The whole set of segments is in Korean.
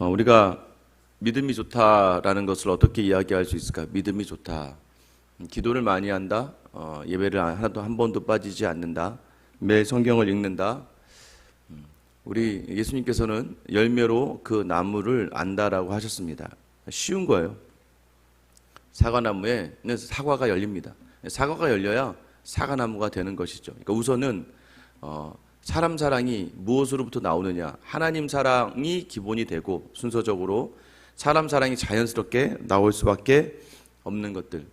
어, 우리가 믿음이 좋다라는 것을 어떻게 이야기할 수 있을까? 믿음이 좋다. 음, 기도를 많이 한다. 어, 예배를 하나도 한 번도 빠지지 않는다. 매일 성경을 읽는다. 음, 우리 예수님께서는 열매로 그 나무를 안다라고 하셨습니다. 쉬운 거예요. 사과나무에는 사과가 열립니다. 사과가 열려야 사과나무가 되는 것이죠. 그러니까 우선은 어, 사람 사랑이 무엇으로부터 나오느냐? 하나님 사랑이 기본이 되고 순서적으로 사람 사랑이 자연스럽게 나올 수밖에 없는 것들.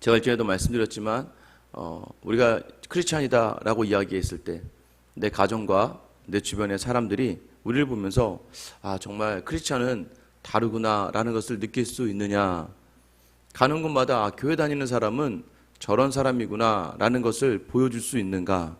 제가 일전에도 말씀드렸지만 어, 우리가 크리스찬이다라고 이야기했을 때 내 가정과 내 주변의 사람들이 우리를 보면서 아 정말 크리스찬은 다르구나라는 것을 느낄 수 있느냐? 가는 곳마다 아, 교회 다니는 사람은 저런 사람이구나라는 것을 보여줄 수 있는가?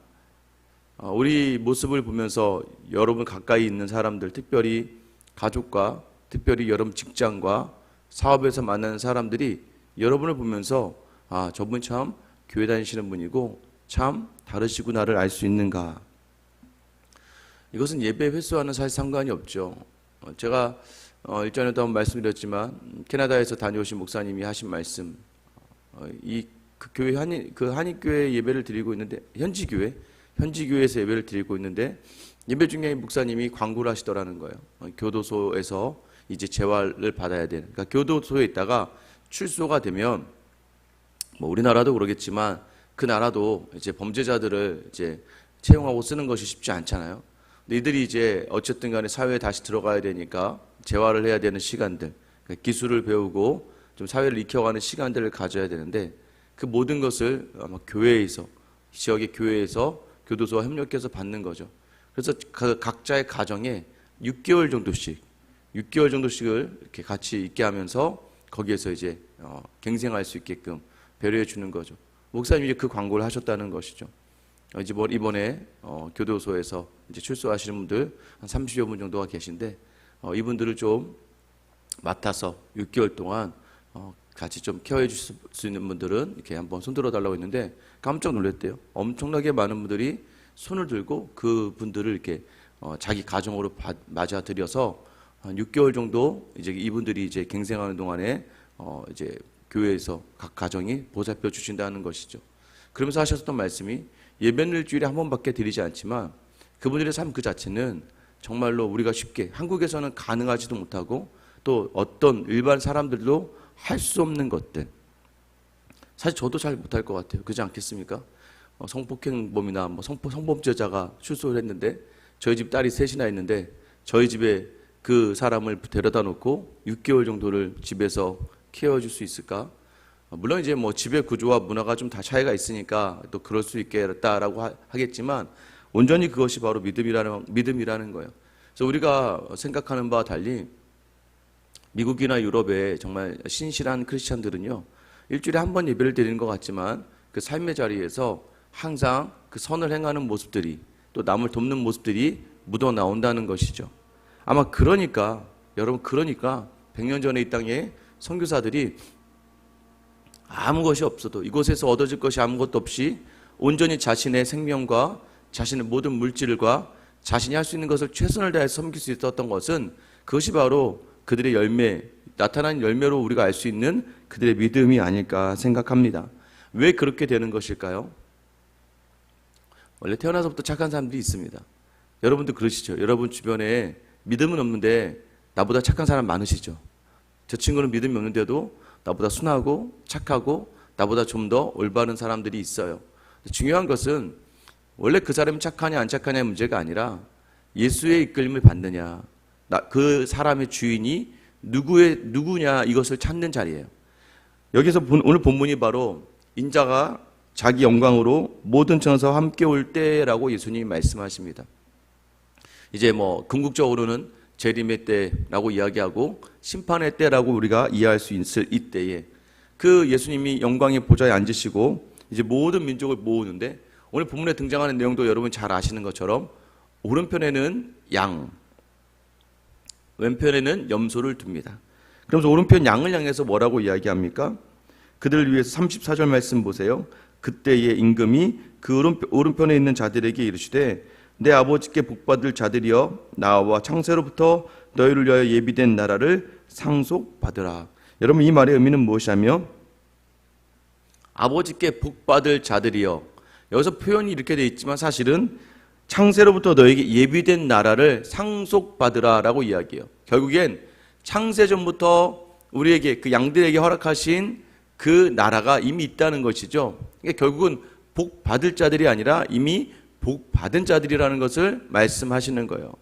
어, 우리 모습을 보면서 여러분 가까이 있는 사람들, 특별히 가족과 특별히 여러분 직장과 사업에서 만나는 사람들이 여러분을 보면서 아 저분 참 교회 다니시는 분이고 참 다르시구나를 알 수 있는가? 이것은 예배 횟수와는 사실 상관이 없죠. 어, 제가 어, 일전에도 한번 말씀드렸지만 캐나다에서 다녀오신 목사님이 하신 말씀, 어, 이그 교회 한인 그 교회 예배를 드리고 있는데 현지 교회 현지 교회에서 예배를 드리고 있는데 예배 중에 목사님이 광고를 하시더라는 거예요. 어, 교도소에서 이제 재활을 받아야 되는. 그러니까 교도소에 있다가 출소가 되면 뭐 우리나라도 그러겠지만 그 나라도 이제 범죄자들을 이제 채용하고 쓰는 것이 쉽지 않잖아요. 근데 이들이 이제 어쨌든 간에 사회에 다시 들어가야 되니까 재활을 해야 되는 시간들, 그러니까 기술을 배우고 좀 사회를 익혀가는 시간들을 가져야 되는데 그 모든 것을 아마 교회에서 지역의 교회에서 교도소와 협력해서 받는 거죠. 그래서 그 각자의 가정에 6개월 정도씩 6개월 정도씩을 이렇게 같이 있게 하면서 거기에서 이제 어, 갱생할 수 있게끔 배려해 주는 거죠. 목사님이 그 광고를 하셨다는 것이죠. 어, 이제 뭐 이번에 어, 교도소에서 이제 출소하시는 분들 한 30여 분 정도가 계신데 어, 이분들을 좀 맡아서 6개월 동안 어, 같이 좀 케어해 주실 수 있는 분들은 이렇게 한번 손들어 달라고 했는데 깜짝 놀랐대요. 엄청나게 많은 분들이 손을 들고 그 분들을 이렇게 어, 자기 가정으로 바, 맞아들여서 한 6개월 정도 이제 이분들이 이제 갱생하는 동안에 어, 이제 교회에서 각 가정이 보살펴 주신다는 것이죠. 그러면서 하셨던 말씀이 예배는 일주일에 한 번밖에 드리지 않지만 그분들의 삶 그 자체는 정말로 우리가 쉽게 한국에서는 가능하지도 못하고 또 어떤 일반 사람들도 할 수 없는 것들 사실 저도 잘 못할 것 같아요. 그렇지 않겠습니까? 어, 성폭행범이나 뭐 성폭, 성범죄자가 출소를 했는데 저희 집 딸이 셋이나 있는데 저희 집에 그 사람을 데려다 놓고 6개월 정도를 집에서 케어해 줄 수 있을까? 어, 물론 이제 뭐 집의 구조와 문화가 좀 다 차이가 있으니까 또 그럴 수 있겠다라고 하, 하겠지만 온전히 그것이 바로 믿음이라는 믿음이라는 거예요. 그래서 우리가 생각하는 바와 달리 미국이나 유럽의 정말 신실한 크리스천들은요 일주일에 한 번 예배를 드리는 것 같지만 그 삶의 자리에서 항상 그 선을 행하는 모습들이 또 남을 돕는 모습들이 묻어 나온다는 것이죠. 아마 그러니까 여러분 그러니까 100년 전에 이 땅에 선교사들이 아무 것이 없어도 이곳에서 얻어질 것이 아무것도 없이 온전히 자신의 생명과 자신의 모든 물질과 자신이 할 수 있는 것을 최선을 다해서 섬길 수 있었던 것은 그것이 바로 그들의 열매, 나타난 열매로 우리가 알 수 있는 그들의 믿음이 아닐까 생각합니다. 왜 그렇게 되는 것일까요? 원래 태어나서부터 착한 사람들이 있습니다. 여러분도 그러시죠? 여러분 주변에 믿음은 없는데 나보다 착한 사람 많으시죠? 저 친구는 믿음이 없는데도 나보다 순하고 착하고 나보다 좀 더 올바른 사람들이 있어요. 중요한 것은 원래 그 사람이 착하냐 안 착하냐의 문제가 아니라 예수의 이끌림을 받느냐, 그 사람의 주인이 누구의 누구냐 이것을 찾는 자리예요. 여기서 오늘 본문이 바로 인자가 자기 영광으로 모든 천사와 함께 올 때라고 예수님이 말씀하십니다. 이제 뭐 궁극적으로는 재림의 때라고 이야기하고 심판의 때라고 우리가 이해할 수 있을 이때에 그 예수님이 영광의 보좌에 앉으시고 이제 모든 민족을 모으는데 오늘 본문에 등장하는 내용도 여러분 잘 아시는 것처럼 오른편에는 양, 왼편에는 염소를 둡니다. 그러면서 오른편 양을 향해서 뭐라고 이야기합니까? 그들을 위해서 34절 말씀 보세요. 그때의 임금이 그 오른편에 있는 자들에게 이르시되 내 아버지께 복받을 자들이여 나와 창세로부터 너희를 위하여 예비된 나라를 상속받으라. 여러분 이 말의 의미는 무엇이냐며 아버지께 복 받을 자들이여. 여기서 표현이 이렇게 돼 있지만 사실은 창세로부터 너에게 예비된 나라를 상속받으라라고 이야기해요. 결국엔 창세 전부터 우리에게 그 양들에게 허락하신 그 나라가 이미 있다는 것이죠. 그러니까 결국은 복 받을 자들이 아니라 이미 복 받은 자들이라는 것을 말씀하시는 거예요.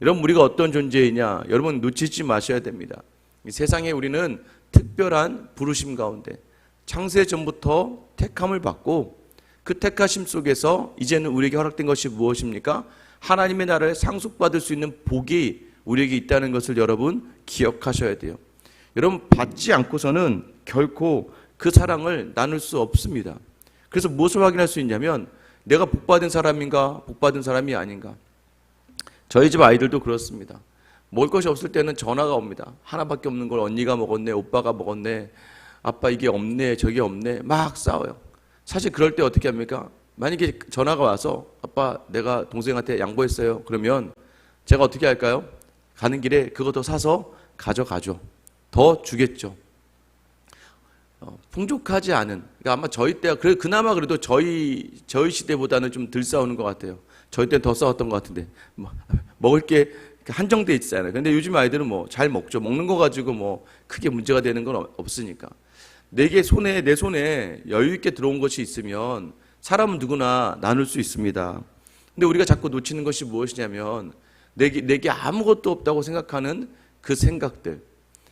여러분 우리가 어떤 존재이냐? 여러분 놓치지 마셔야 됩니다. 이 세상에 우리는 특별한 부르심 가운데 창세 전부터 택함을 받고 그 택하심 속에서 이제는 우리에게 허락된 것이 무엇입니까? 하나님의 나라를 상속받을 수 있는 복이 우리에게 있다는 것을 여러분 기억하셔야 돼요. 여러분 받지 않고서는 결코 그 사랑을 나눌 수 없습니다. 그래서 무엇을 확인할 수 있냐면 내가 복 받은 사람인가 복 받은 사람이 아닌가. 저희 집 아이들도 그렇습니다. 먹을 것이 없을 때는 전화가 옵니다. 하나밖에 없는 걸 언니가 먹었네, 오빠가 먹었네, 아빠 이게 없네, 저게 없네, 막 싸워요. 사실 그럴 때 어떻게 합니까? 만약에 전화가 와서 아빠 내가 동생한테 양보했어요. 그러면 제가 어떻게 할까요? 가는 길에 그것도 사서 가져가죠. 더 주겠죠. 어, 풍족하지 않은 그러니까 아마 저희 때가 그래 그나마 그래도 저희 저희 시대보다는 좀 덜 싸우는 것 같아요. 저희 때는 더 싸웠던 것 같은데 뭐, 먹을 게 한정돼 있잖아요. 근데 요즘 아이들은 뭐 잘 먹죠. 먹는 거 가지고 뭐 크게 문제가 되는 건 없- 없으니까. 내게 손에 내 손에 여유 있게 들어온 것이 있으면 사람은 누구나 나눌 수 있습니다. 근데 우리가 자꾸 놓치는 것이 무엇이냐면 내게 내게 아무것도 없다고 생각하는 그 생각들.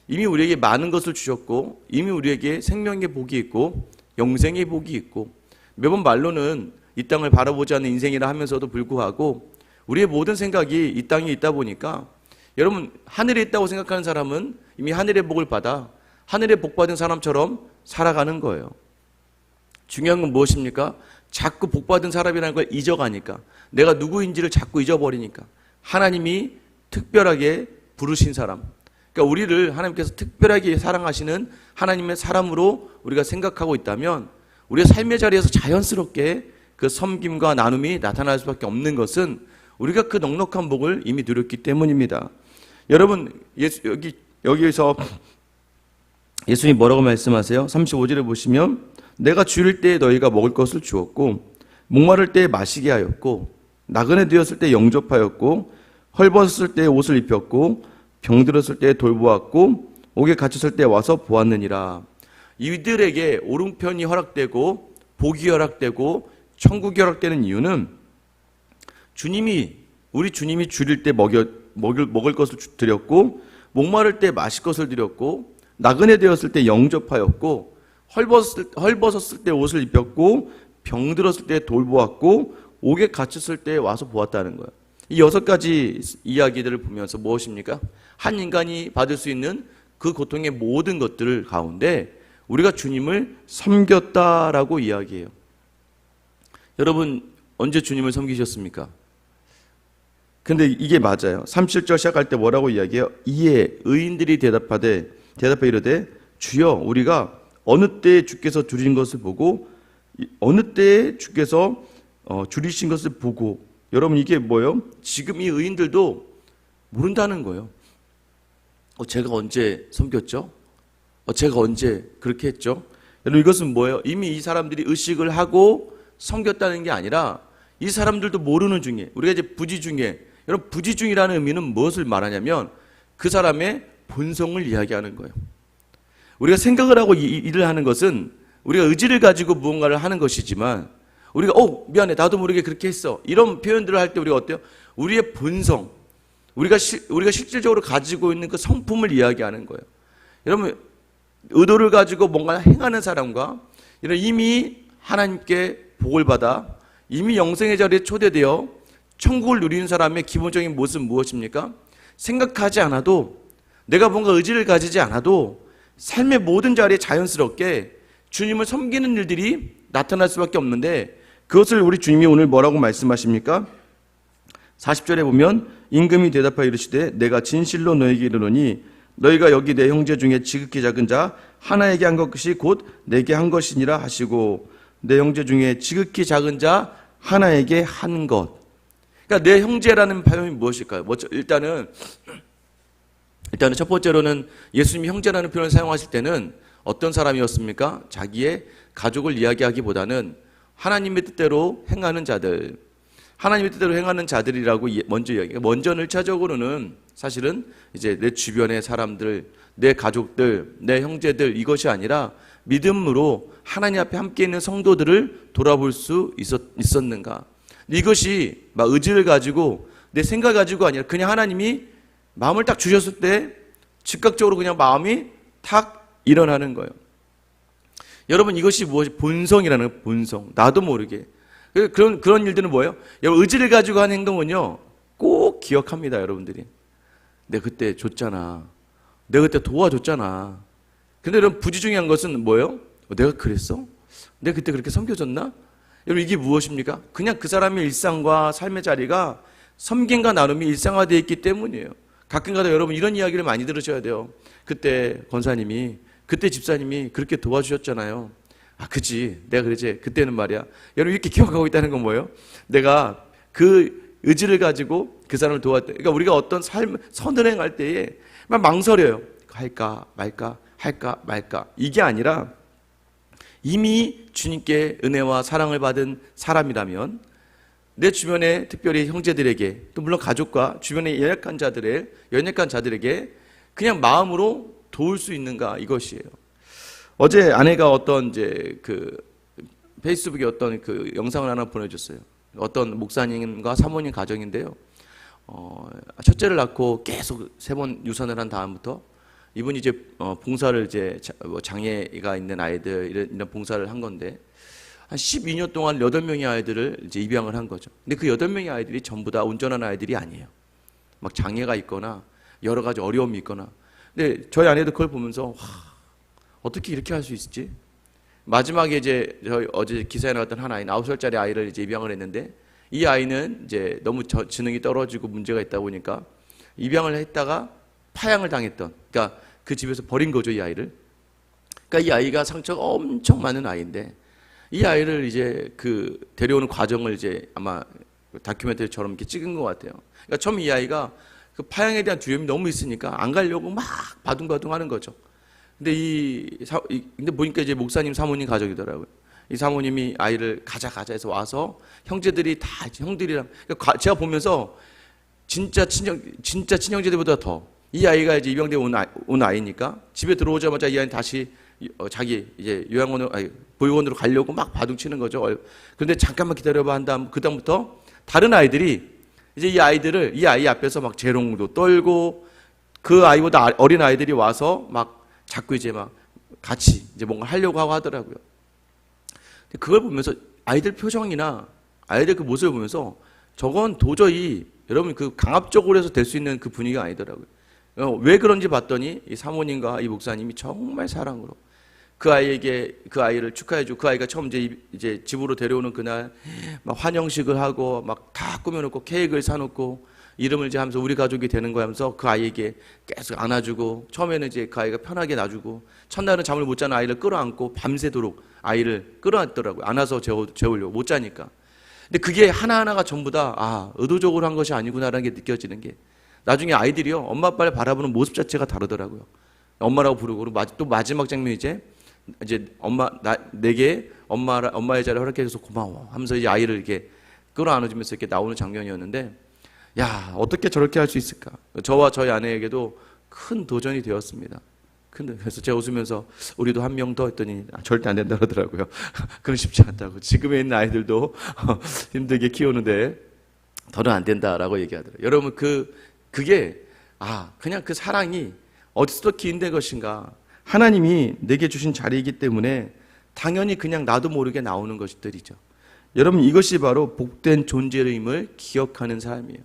이미 우리에게 많은 것을 주셨고 이미 우리에게 생명의 복이 있고 영생의 복이 있고 매번 말로는 이 땅을 바라보지 않는 인생이라 하면서도 불구하고 우리의 모든 생각이 이 땅에 있다 보니까 여러분 하늘에 있다고 생각하는 사람은 이미 하늘의 복을 받아 하늘의 복 받은 사람처럼 살아가는 거예요. 중요한 건 무엇입니까? 자꾸 복 받은 사람이라는 걸 잊어가니까 내가 누구인지를 자꾸 잊어버리니까 하나님이 특별하게 부르신 사람 그러니까 우리를 하나님께서 특별하게 사랑하시는 하나님의 사람으로 우리가 생각하고 있다면 우리의 삶의 자리에서 자연스럽게 그 섬김과 나눔이 나타날 수밖에 없는 것은 우리가 그 넉넉한 복을 이미 누렸기 때문입니다. 여러분 예수, 여기 여기에서 예수님 뭐라고 말씀하세요? 35절에 보시면 내가 줄일 때 너희가 먹을 것을 주었고 목마를 때 마시게 하였고 나그네 되었을 때 영접하였고 헐벗었을 때 옷을 입혔고 병들었을 때 돌보았고 옥에 갇혔을 때 와서 보았느니라. 이들에게 오른편이 허락되고 복이 허락되고 천국이 허락되는 이유는 주님이 우리 주님이 줄일 때 먹여 먹을 먹을 것을 주- 드렸고 목마를 때 마실 것을 드렸고 나그네 되었을 때 영접하였고 헐벗었을, 헐벗었을 때 옷을 입혔고 병들었을 때 돌보았고 옥에 갇혔을 때 와서 보았다는 거예요. 이 여섯 가지 이야기들을 보면서 무엇입니까? 한 인간이 받을 수 있는 그 고통의 모든 것들을 가운데 우리가 주님을 섬겼다라고 이야기해요. 여러분 언제 주님을 섬기셨습니까? 근데 이게 맞아요. 37절 시작할 때 뭐라고 이야기해요? 이에 의인들이 대답하되 대답해 이르되 주여 우리가 어느 때에 주께서 줄인 것을 보고 이- 어느 때에 주께서 어, 줄이신 것을 보고 여러분 이게 뭐예요? 지금 이 의인들도 모른다는 거예요. 어, 제가 언제 섬겼죠? 어, 제가 언제 그렇게 했죠? 여러분 이것은 뭐예요? 이미 이 사람들이 의식을 하고 섬겼다는 게 아니라 이 사람들도 모르는 중에 우리가 이제 부지 중에 여러분 부지 중이라는 의미는 무엇을 말하냐면 그 사람의 본성을 이야기하는 거예요. 우리가 생각을 하고 이- 일을 하는 것은 우리가 의지를 가지고 무언가를 하는 것이지만 우리가 어 미안해 나도 모르게 그렇게 했어 이런 표현들을 할 때 우리가 어때요? 우리의 본성 우리가 시, 우리가 실질적으로 가지고 있는 그 성품을 이야기하는 거예요. 여러분 의도를 가지고 뭔가 행하는 사람과 이런 이미 하나님께 복을 받아 이미 영생의 자리에 초대되어 천국을 누리는 사람의 기본적인 모습은 무엇입니까? 생각하지 않아도 내가 뭔가 의지를 가지지 않아도 삶의 모든 자리에 자연스럽게 주님을 섬기는 일들이 나타날 수밖에 없는데 그것을 우리 주님이 오늘 뭐라고 말씀하십니까? 40절에 보면 임금이 대답하여 이르시되 내가 진실로 너에게 이르노니 너희가 여기 내 형제 중에 지극히 작은 자 하나에게 한 것이 곧 내게 한 것이니라 하시고 내 형제 중에 지극히 작은 자 하나에게 한 것. 그러니까 내 형제라는 표현이 무엇일까요? 먼저 일단은 일단은 첫 번째로는 예수님이 형제라는 표현을 사용하실 때는 어떤 사람이었습니까? 자기의 가족을 이야기하기보다는 하나님의 뜻대로 행하는 자들, 하나님의 뜻대로 행하는 자들이라고 예- 먼저 이야기. 먼저 일차적으로는 사실은 이제 내 주변의 사람들, 내 가족들, 내 형제들 이것이 아니라 믿음으로 하나님 앞에 함께 있는 성도들을 돌아볼 수 있었, 있었는가? 이것이 막 의지를 가지고 내 생각 가지고 아니라 그냥 하나님이 마음을 딱 주셨을 때 즉각적으로 그냥 마음이 탁 일어나는 거예요. 여러분 이것이 무엇이 본성이라는 거예요, 본성. 나도 모르게. 그- 그런 그런 일들은 뭐예요? 여러분 의지를 가지고 하는 행동은요. 꼭 기억합니다, 여러분들이. 내가 그때 줬잖아. 내가 그때 도와줬잖아. 근데 여러분 부지중요한 것은 뭐예요? 어, 내가 그랬어? 내가 그때 그렇게 섬겨줬나? 여러분 이게 무엇입니까? 그냥 그 사람의 일상과 삶의 자리가 섬김과 나눔이 일상화되어 있기 때문이에요. 가끔가다 여러분 이런 이야기를 많이 들으셔야 돼요. 그때 권사님이 그때 집사님이 그렇게 도와주셨잖아요. 아, 그지. 내가 그러지. 그때는 말이야. 여러분 이렇게 기억하고 있다는 건 뭐예요? 내가 그 의지를 가지고 그 사람을 도왔다. 그러니까 우리가 어떤 삶 선을 행할 때에 막 망설여요. 할까 말까 할까 말까 이게 아니라 이미 주님께 은혜와 사랑을 받은 사람이라면 내 주변에 특별히 형제들에게 또 물론 가족과 주변의 연약한 자들의 연약한 자들에게 그냥 마음으로 도울 수 있는가 이것이에요. 어제 아내가 어떤 이제 그 페이스북에 어떤 그 영상을 하나 보내줬어요. 어떤 목사님과 사모님 가정인데요. 어, 첫째를 낳고 계속 세 번 유산을 한 다음부터 이분이 이제 어, 봉사를 이제 자- 뭐 장애가 있는 아이들 이런, 이런 봉사를 한 건데 한 12년 동안 8명의 아이들을 이제 입양을 한 거죠. 근데 그 8명의 아이들이 전부 다 운전하는 아이들이 아니에요. 막 장애가 있거나 여러 가지 어려움이 있거나. 근데 저희 아내도 그걸 보면서 와, 어떻게 이렇게 할 수 있지? 마지막에 이제 저희 어제 기사에 나왔던 한 아이는 9살짜리 아이를 이제 입양을 했는데 이 아이는 이제 너무 저, 지능이 떨어지고 문제가 있다 보니까 입양을 했다가 파양을 당했던 그러니까 그 집에서 버린 거죠, 이 아이를. 그러니까 이 아이가 상처가 엄청 많은 아이인데 이 아이를 이제 그 데려오는 과정을 이제 아마 다큐멘터리처럼 이렇게 찍은 것 같아요. 그러니까 처음 이 아이가 그 파양에 대한 두려움이 너무 있으니까 안 가려고 막 바둥바둥 하는 거죠. 근데 이, 근데 보니까 이제 목사님 사모님 가족이더라고요. 이 사모님이 아이를 가자 가자 해서 와서 형제들이 다 형들이랑 그러니까 가- 제가 보면서 진짜 친형 진짜 친형제들보다 더 이 아이가 이제 입양돼 온, 아이, 온 아이니까 집에 들어오자마자 이 아이는 다시 어, 자기 이제 요양원으로 아니, 보육원으로 가려고 막 바둥치는 거죠. 얼- 그런데 잠깐만 기다려봐 한 다음 그 다음부터 다른 아이들이 이제 이 아이들을 이 아이 앞에서 막 재롱도 떨고 그 아이보다 아- 어린 아이들이 와서 막 자꾸 이제 막 같이 이제 뭔가 하려고 하고 하더라고요. 그걸 보면서 아이들 표정이나 아이들 그 모습을 보면서 저건 도저히 여러분 그 강압적으로 해서 될 수 있는 그 분위기가 아니더라고요. 어, 왜 그런지 봤더니 이 사모님과 이 목사님이 정말 사랑으로 그 아이에게 그 아이를 축하해주고 그 아이가 처음 이제, 이- 이제 집으로 데려오는 그날 막 환영식을 하고 막 다 꾸며놓고 케이크를 사놓고 이름을 이제 하면서 우리 가족이 되는 거야 하면서 그 아이에게 계속 안아주고 처음에는 이제 그 아이가 편하게 놔주고 첫날은 잠을 못 자는 아이를 끌어안고 밤새도록 아이를 끌어안더라고요. 안아서 재워, 재우려고 못 자니까. 근데 그게 하나하나가 전부 다, 아, 의도적으로 한 것이 아니구나라는 게 느껴지는 게. 나중에 아이들이요, 엄마 아빠를 바라보는 모습 자체가 다르더라고요. 엄마라고 부르고, 또 마지막 장면 이제, 이제 엄마, 나, 내게 엄마, 엄마의 자리를 허락해줘서 고마워. 하면서 이제 아이를 이렇게 끌어안아주면서 이렇게 나오는 장면이었는데, 야, 어떻게 저렇게 할 수 있을까? 저와 저희 아내에게도 큰 도전이 되었습니다. 근데 그래서 제가 웃으면서 우리도 한 명 더 했더니 아, 절대 안 된다 그러더라고요. 그건 쉽지 않다고. 지금에 있는 아이들도 힘들게 키우는데 더는 안 된다라고 얘기하더라고요. 여러분 그 그게 아 그냥 그 사랑이 어디서 기인된 것인가? 하나님이 내게 주신 자리이기 때문에 당연히 그냥 나도 모르게 나오는 것들이죠. 여러분 이것이 바로 복된 존재임을 기억하는 삶이에요.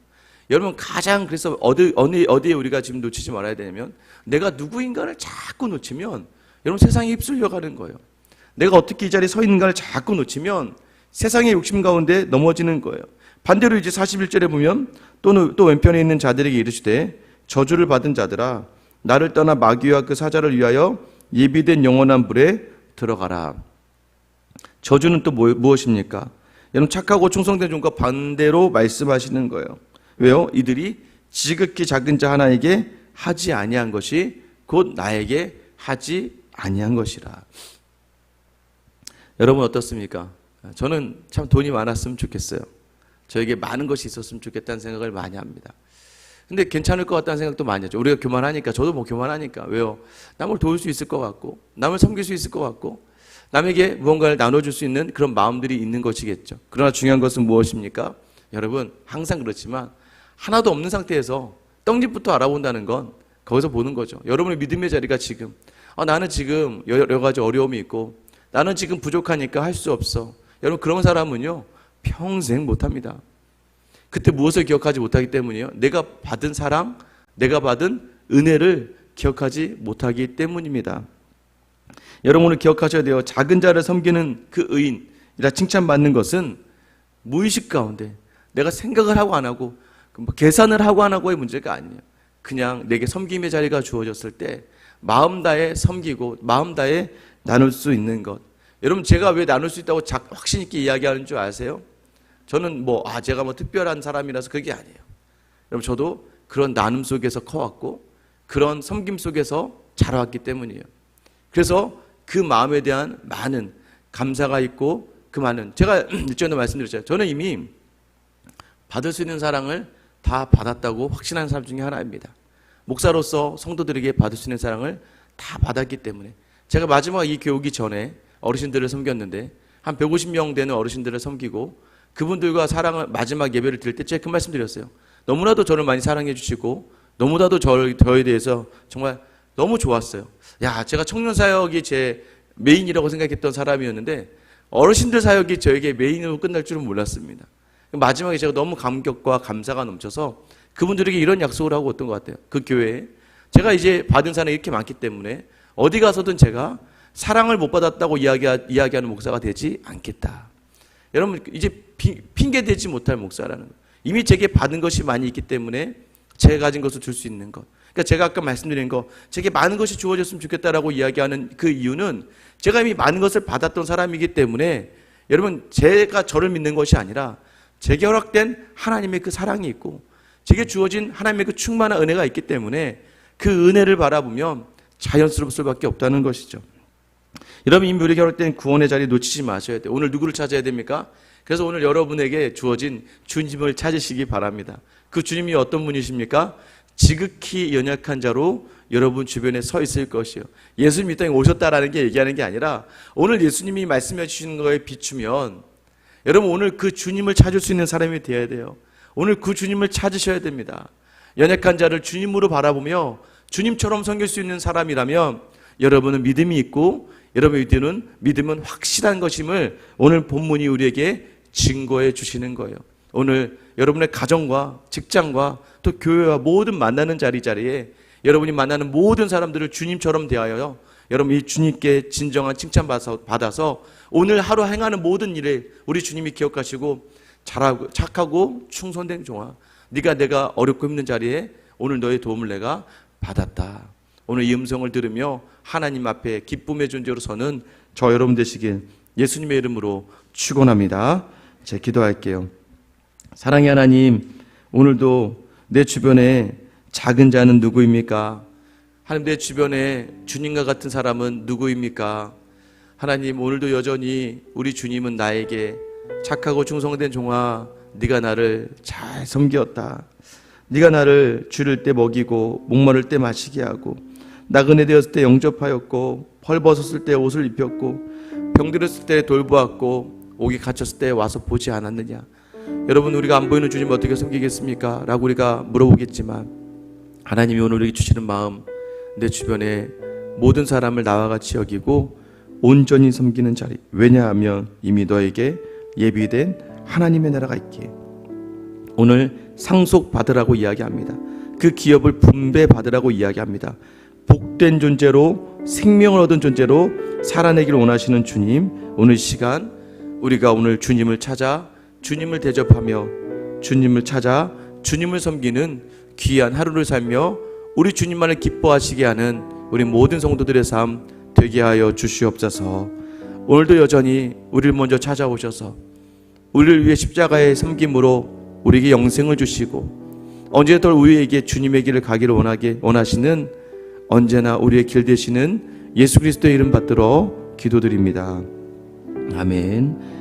여러분 가장 그래서 어디 어디 어디에 우리가 지금 놓치지 말아야 되냐면 내가 누구인가를 자꾸 놓치면 여러분 세상에 휩쓸려 가는 거예요. 내가 어떻게 이 자리에 서 있는가를 자꾸 놓치면 세상의 욕심 가운데 넘어지는 거예요. 반대로 이제 41절에 보면 또는 또 왼편에 있는 자들에게 이르시되 저주를 받은 자들아 나를 떠나 마귀와 그 사자를 위하여 예비된 영원한 불에 들어가라. 저주는 또 뭐- 무엇입니까? 여러분 착하고 충성된 종과 반대로 말씀하시는 거예요. 왜요? 이들이 지극히 작은 자 하나에게 하지 아니한 것이 곧 나에게 하지 아니한 것이라. 여러분 어떻습니까? 저는 참 돈이 많았으면 좋겠어요. 저에게 많은 것이 있었으면 좋겠다는 생각을 많이 합니다. 근데 괜찮을 것 같다는 생각도 많이 하죠. 우리가 교만하니까, 저도 뭐 교만하니까. 왜요? 남을 도울 수 있을 것 같고, 남을 섬길 수 있을 것 같고, 남에게 무언가를 나눠줄 수 있는 그런 마음들이 있는 것이겠죠. 그러나 중요한 것은 무엇입니까? 여러분, 항상 그렇지만, 하나도 없는 상태에서 떡잎부터 알아본다는 건 거기서 보는 거죠. 여러분의 믿음의 자리가 지금, 아, 나는 지금 여러 가지 어려움이 있고, 나는 지금 부족하니까 할 수 없어. 여러분, 그런 사람은요, 평생 못합니다. 그때 무엇을 기억하지 못하기 때문이에요. 내가 받은 사랑, 내가 받은 은혜를 기억하지 못하기 때문입니다. 여러분 오늘 기억하셔야 돼요. 작은 자를 섬기는 그 의인이라 칭찬받는 것은 무의식 가운데 내가 생각을 하고 안 하고 뭐 계산을 하고 안 하고의 문제가 아니에요. 그냥 내게 섬김의 자리가 주어졌을 때 마음 다해 섬기고 마음 다해 나눌 수 있는 것. 여러분 제가 왜 나눌 수 있다고 작- 확신 있게 이야기하는 줄 아세요? 저는 뭐, 아, 제가 뭐 특별한 사람이라서 그게 아니에요. 여러분, 저도 그런 나눔 속에서 커왔고, 그런 섬김 속에서 자라왔기 때문이에요. 그래서 그 마음에 대한 많은 감사가 있고, 그 많은, 제가 일전에도 말씀드렸잖아요. 저는 이미 받을 수 있는 사랑을 다 받았다고 확신하는 사람 중에 하나입니다. 목사로서 성도들에게 받을 수 있는 사랑을 다 받았기 때문에. 제가 마지막 이 교육이 전에 어르신들을 섬겼는데, 한 150명 되는 어르신들을 섬기고, 그분들과 사랑을 마지막 예배를 드릴 때 제가 그 말씀 드렸어요. 너무나도 저를 많이 사랑해 주시고 너무나도 저를 저에 대해서 정말 너무 좋았어요. 야, 제가 청년 사역이 제 메인이라고 생각했던 사람이었는데 어르신들 사역이 저에게 메인으로 끝날 줄은 몰랐습니다. 마지막에 제가 너무 감격과 감사가 넘쳐서 그분들에게 이런 약속을 하고 어떤 것 같아요. 그 교회에 제가 이제 받은 사랑이 이렇게 많기 때문에 어디 가서든 제가 사랑을 못 받았다고 이야기, 이야기하는 목사가 되지 않겠다. 여러분 이제 피- 핑계 대지 못할 목사라는 거. 이미 제게 받은 것이 많이 있기 때문에 제가 가진 것을 줄 수 있는 것. 그러니까 제가 아까 말씀드린 거 제게 많은 것이 주어졌으면 좋겠다라고 이야기하는 그 이유는 제가 이미 많은 것을 받았던 사람이기 때문에 여러분 제가 저를 믿는 것이 아니라 제게 허락된 하나님의 그 사랑이 있고 제게 주어진 하나님의 그 충만한 은혜가 있기 때문에 그 은혜를 바라보면 자연스러울 수밖에 없다는 것이죠. 여러분 이미 우리에게 허락된 구원의 자리 놓치지 마셔야 돼요. 오늘 누구를 찾아야 됩니까? 그래서 오늘 여러분에게 주어진 주님을 찾으시기 바랍니다. 그 주님이 어떤 분이십니까? 지극히 연약한 자로 여러분 주변에 서 있을 것이요. 예수님 이 땅에 오셨다라는 게 얘기하는 게 아니라 오늘 예수님이 말씀해 주시는 거에 비추면 여러분 오늘 그 주님을 찾을 수 있는 사람이 되어야 돼요. 오늘 그 주님을 찾으셔야 됩니다. 연약한 자를 주님으로 바라보며 주님처럼 섬길 수 있는 사람이라면 여러분은 믿음이 있고 여러분의 믿음은 믿음은 확실한 것임을 오늘 본문이 우리에게 증거해 주시는 거예요. 오늘 여러분의 가정과 직장과 또 교회와 모든 만나는 자리 자리에 여러분이 만나는 모든 사람들을 주님처럼 대하여 여러분 이 주님께 진정한 칭찬 받아서 오늘 하루 행하는 모든 일에 우리 주님이 기억하시고 잘하고 착하고 충성된 종아 네가 내가 어렵고 힘든 자리에 오늘 너의 도움을 내가 받았다. 오늘 이 음성을 들으며 하나님 앞에 기쁨의 존재로 서는 저 여러분 되시길 예수님의 이름으로 축원합니다. 제 기도할게요. 사랑의 하나님, 오늘도 내 주변에 작은 자는 누구입니까? 하나님 내 주변에 주님과 같은 사람은 누구입니까? 하나님 오늘도 여전히 우리 주님은 나에게 착하고 충성된 종아 네가 나를 잘 섬겼다. 네가 나를 줄일 때 먹이고 목마를 때 마시게 하고 나그네 되었을 때 영접하였고 벌벗었을 때 옷을 입혔고 병들었을 때 돌보았고 옥에 갇혔을 때 와서 보지 않았느냐 여러분 우리가 안 보이는 주님 어떻게 섬기겠습니까? 라고 우리가 물어보겠지만 하나님이 오늘 우리에게 주시는 마음 내 주변에 모든 사람을 나와 같이 여기고 온전히 섬기는 자리 왜냐하면 이미 너에게 예비된 하나님의 나라가 있기에 오늘 상속 받으라고 이야기합니다. 그 기업을 분배 받으라고 이야기합니다. 복된 존재로 생명을 얻은 존재로 살아내기를 원하시는 주님, 오늘 시간 우리가 오늘 주님을 찾아 주님을 대접하며 주님을 찾아 주님을 섬기는 귀한 하루를 살며 우리 주님만을 기뻐하시게 하는 우리 모든 성도들의 삶 되게 하여 주시옵소서. 오늘도 여전히 우리를 먼저 찾아오셔서 우리를 위해 십자가의 섬김으로 우리에게 영생을 주시고 언제나 더 우리에게 주님의 길을 가기를 원하게 원하시는 언제나 우리의 길 되시는 예수 그리스도의 이름 받들어 기도드립니다. 아멘.